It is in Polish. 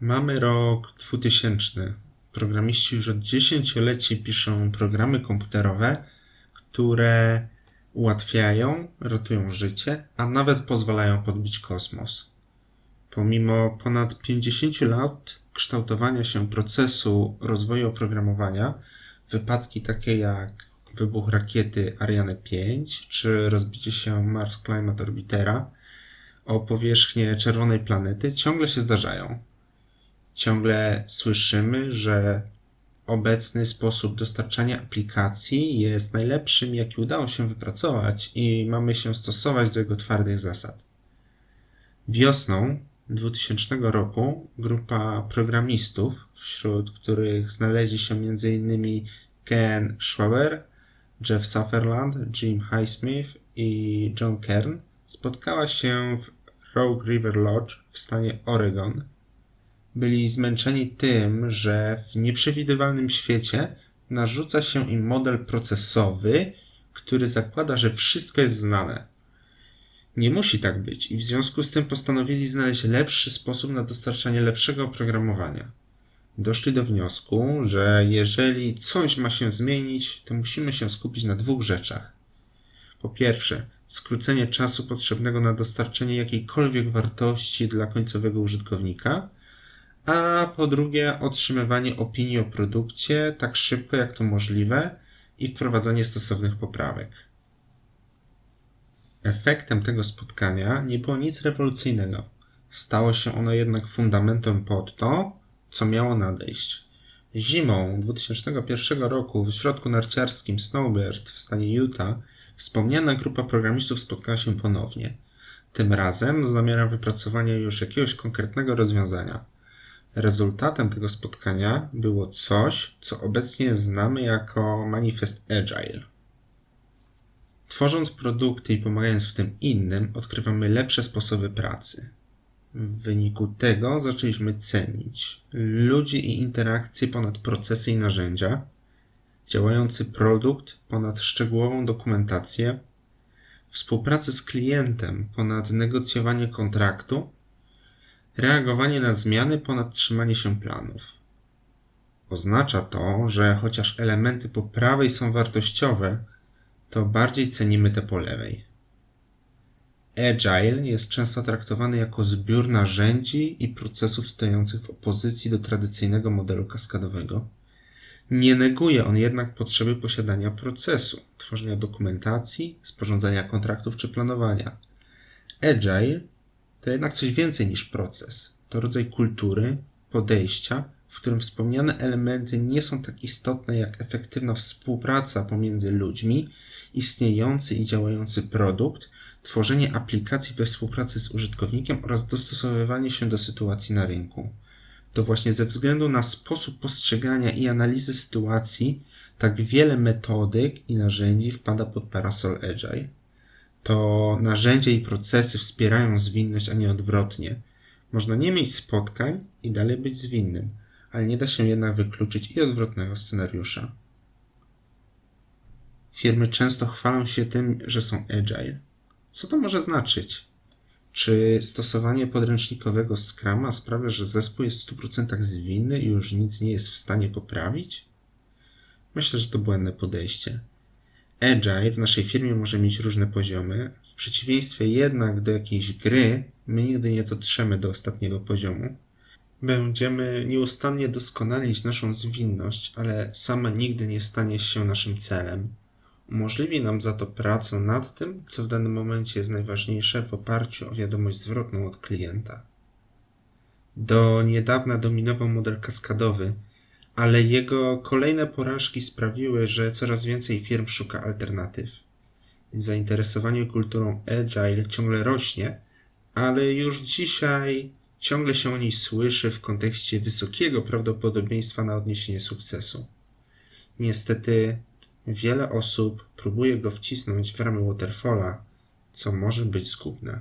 Mamy rok 2000. Programiści już od dziesięcioleci piszą programy komputerowe, które ułatwiają, ratują życie, a nawet pozwalają podbić kosmos. Pomimo ponad 50 lat kształtowania się procesu rozwoju oprogramowania, wypadki takie jak wybuch rakiety Ariane 5 czy rozbicie się Mars Climate Orbitera o powierzchnię czerwonej planety ciągle się zdarzają. Ciągle słyszymy, że obecny sposób dostarczania aplikacji jest najlepszym, jaki udało się wypracować i mamy się stosować do jego twardych zasad. Wiosną 2000 roku grupa programistów, wśród których znaleźli się m.in. Ken Schwaber, Jeff Sutherland, Jim Highsmith i John Kern, spotkała się w Rogue River Lodge w stanie Oregon. Byli zmęczeni tym, że w nieprzewidywalnym świecie narzuca się im model procesowy, który zakłada, że wszystko jest znane. Nie musi tak być i w związku z tym postanowili znaleźć lepszy sposób na dostarczanie lepszego oprogramowania. Doszli do wniosku, że jeżeli coś ma się zmienić, to musimy się skupić na dwóch rzeczach. Po pierwsze, skrócenie czasu potrzebnego na dostarczenie jakiejkolwiek wartości dla końcowego użytkownika, a po drugie, otrzymywanie opinii o produkcie tak szybko jak to możliwe i wprowadzanie stosownych poprawek. Efektem tego spotkania nie było nic rewolucyjnego. Stało się ono jednak fundamentem pod to, co miało nadejść. Zimą 2001 roku w środku narciarskim Snowbird w stanie Utah wspomniana grupa programistów spotkała się ponownie. Tym razem z zamiarem wypracowania już jakiegoś konkretnego rozwiązania. Rezultatem tego spotkania było coś, co obecnie znamy jako manifest Agile. Tworząc produkty i pomagając w tym innym, odkrywamy lepsze sposoby pracy. W wyniku tego zaczęliśmy cenić ludzi i interakcje ponad procesy i narzędzia, działający produkt ponad szczegółową dokumentację, współpracę z klientem ponad negocjowanie kontraktu, reagowanie na zmiany ponad trzymanie się planów. Oznacza to, że chociaż elementy po prawej są wartościowe, to bardziej cenimy te po lewej. Agile jest często traktowany jako zbiór narzędzi i procesów stojących w opozycji do tradycyjnego modelu kaskadowego. Nie neguje on jednak potrzeby posiadania procesu, tworzenia dokumentacji, sporządzania kontraktów czy planowania. Agile to jednak coś więcej niż proces. To rodzaj kultury, podejścia, w którym wspomniane elementy nie są tak istotne jak efektywna współpraca pomiędzy ludźmi, istniejący i działający produkt, tworzenie aplikacji we współpracy z użytkownikiem oraz dostosowywanie się do sytuacji na rynku. To właśnie ze względu na sposób postrzegania i analizy sytuacji, tak wiele metodyk i narzędzi wpada pod parasol Agile. To narzędzia i procesy wspierają zwinność, a nie odwrotnie. Można nie mieć spotkań i dalej być zwinnym, ale nie da się jednak wykluczyć i odwrotnego scenariusza. Firmy często chwalą się tym, że są agile. Co to może znaczyć? Czy stosowanie podręcznikowego Scrama sprawia, że zespół jest w 100% zwinny i już nic nie jest w stanie poprawić? Myślę, że to błędne podejście. Agile w naszej firmie może mieć różne poziomy. W przeciwieństwie jednak do jakiejś gry, my nigdy nie dotrzemy do ostatniego poziomu. Będziemy nieustannie doskonalić naszą zwinność, ale sama nigdy nie stanie się naszym celem. Umożliwi nam za to pracę nad tym, co w danym momencie jest najważniejsze w oparciu o wiadomość zwrotną od klienta. Do niedawna dominował model kaskadowy, ale jego kolejne porażki sprawiły, że coraz więcej firm szuka alternatyw. Zainteresowanie kulturą agile ciągle rośnie, ale już dzisiaj ciągle się o niej słyszy w kontekście wysokiego prawdopodobieństwa na odniesienie sukcesu. Niestety Wiele osób próbuje go wcisnąć w ramy Waterfalla, co może być zgubne.